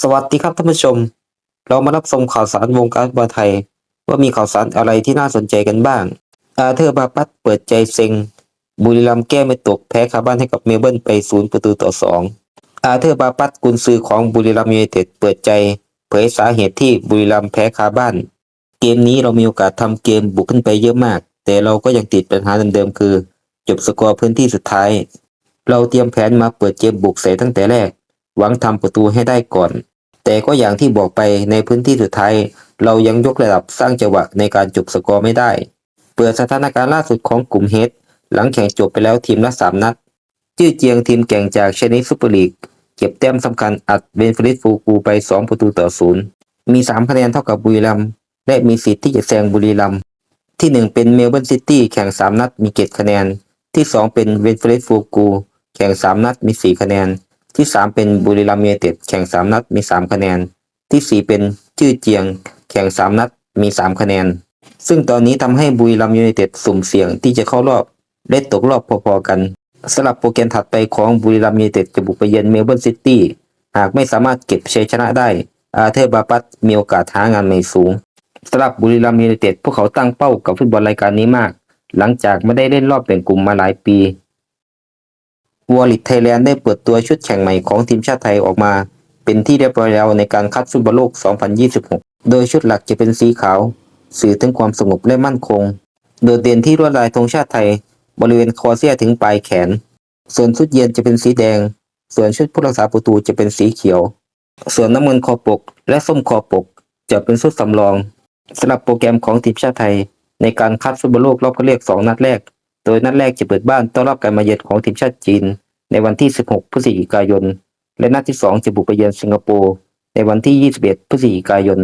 สวัสดีครับท่านผู้ชม เรามารับชมข่าวสารวงการบอลไทย ว่ามีข่าวสารอะไรที่น่าสนใจกันบ้าง อาเธอร์บาปัตเปิดใจเซ็ง บุรีรัมย์แก้ไม่ตกแพ้คาบ้านให้กับเมลเบิร์นไปศูนย์ประตูต่อสองอาเธอร์บาปัตกุนซือของบุรีรัมย์ยูไนเต็ดเปิดใจเผยสาเหตุที่บุรีรัมย์แพ้คาบ้าน เกมนี้เรามีโอกาสทำเกมบุกขึ้นไปเยอะมาก แต่เราก็ยังติดปัญหาเดิมๆคือ จบสกอร์พื้นที่สุดท้าย เราเตรียมแผนมาเปิดเกมบุกใส่ตั้งแต่แรก หวังทำประตูให้ได้ก่อน แต่ก็อย่างที่บอกไปในพื้นที่สุดท้าย เรายังยกระดับสร้างจังหวะในการจบสกอร์ไม่ได้ เปิดสถานการณ์ล่าสุดของกลุ่มเฮดหลังแข่งจบไปแล้วทีมละสามนัด จื้อเจียงทีมแก่งจากชนิดซุปเปอร์ลีกเก็บแต้มสำคัญอัดเบนฟริดฟูกูไป 2 ประตูต่อศูนย์มี 3 คะแนนเท่ากับบุรีรัมย์และมีสิทธิ์ที่จะแซงบุรีรัมย์ที่ 1 เป็นเมลเบิร์นซิตี้แข่ง 3 นัดมีเกตคะแนน ที่ 2 เป็นเวนฟริดฟูกูแข่ง 3 นัดมี 4 คะแนน ที่ 3 เป็นบุรีรัมย์ยูไนเต็ดแข่ง 3 นัดมี 3 คะแนน ที่ 4 เป็นจื้อเจียง แข่ง 3 นัดมี 3 คะแนน ซึ่งตอนนี้ทำให้บุรีรัมย์ยูไนเต็ดสุ่มเสี่ยงที่จะเข้ารอบและตกรอบพอๆกันสำหรับโปรแกรมถัดไปของบุรีรัมย์ยูไนเต็ดจะบุกไปเยือนเมลเบิร์นซิตี้หากไม่สามารถเก็บชัยชนะได้อาเธอร์บาปัตมีโอกาสหางานใหม่สูงสำหรับบุรีรัมย์ยูไนเต็ดพวกเขาตั้งเป้ากับฟุตบอลรายการนี้มาก หลังจากไม่ได้เล่นรอบแบ่งกลุ่มมาหลายปี วอลลิตไทยแลนด์ได้เปิดตัวชุดแข่งใหม่ของทีมชาติไทยออกมา เป็นที่เรียบร้อยแล้วในการคัดฟุตบอลโลก 2026 โดยชุดหลักจะเป็นสีขาว สื่อถึงความสงบและมั่นคง โดดเด่นที่ลวดลายธงชาติไทย บริเวณคอเสียถึงปลายแขน ส่วนชุดเยือนจะเป็นสีแดง ส่วนชุดผู้รักษาประตูจะเป็นสีเขียว ส่วนน้ำเงินคอปก และส้มคอปก จะเป็นชุดสำรองสำหรับโปรแกรมของทีมชาติไทย ในการคัดฟุตบอลโลกรอบคัดเลือก 2 นัดแรก โดยนัดแรกจะเปิดบ้านต้อนรับการมาเยือนของทีมชาติจีน ในวันที่ 16 พฤศจิกายน และนัดที่ 2 จะบุกไปเยือนสิงคโปร์ในวันที่ 21 พฤศจิกายน